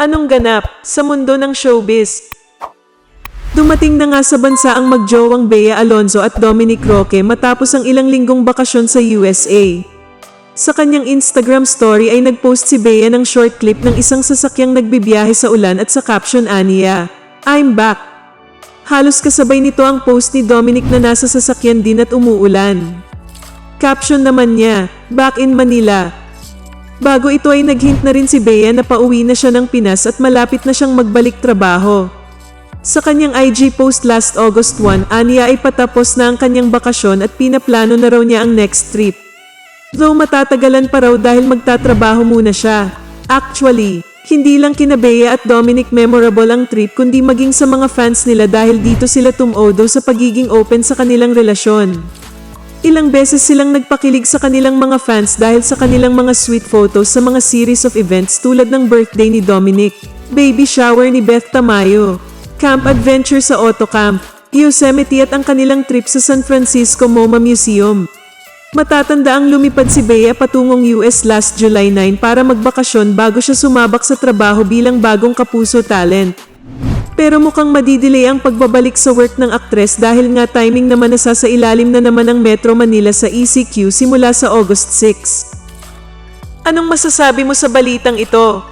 Anong ganap sa mundo ng showbiz? Dumating na nga sa bansa ang magjowang Bea Alonzo at Dominic Roque matapos ang ilang linggong bakasyon sa USA. Sa kanyang Instagram story ay nagpost si Bea ng short clip ng isang sasakyang nagbibiyahe sa ulan at sa caption aniya, I'm back. Halos kasabay nito ang post ni Dominic na nasa sasakyan din at umuulan. Caption naman niya, back in Manila. Bago ito ay naghint na rin si Bea na pauwi na siya ng Pinas at malapit na siyang magbalik trabaho. Sa kanyang IG post last August 1, aniya ay patapos na ang kanyang bakasyon at pinaplano na raw niya ang next trip. Though matatagalan pa raw dahil magtatrabaho muna siya. Actually, hindi lang kina Bea at Dominic memorable ang trip kundi maging sa mga fans nila dahil dito sila tumodo sa pagiging open sa kanilang relasyon. Ilang beses silang nagpakilig sa kanilang mga fans dahil sa kanilang mga sweet photos sa mga series of events tulad ng birthday ni Dominic, baby shower ni Beth Tamayo, camp adventure sa Auto Camp, Yosemite at ang kanilang trip sa San Francisco MoMA Museum. Matatanda ang lumipad si Bea patungong US last July 9 para magbakasyon bago siya sumabak sa trabaho bilang bagong kapuso talent. Pero mukhang madidelay ang pagbabalik sa work ng aktres dahil nga timing naman nasa sa ilalim na naman ng Metro Manila sa ECQ simula sa August 6. Anong masasabi mo sa balitang ito?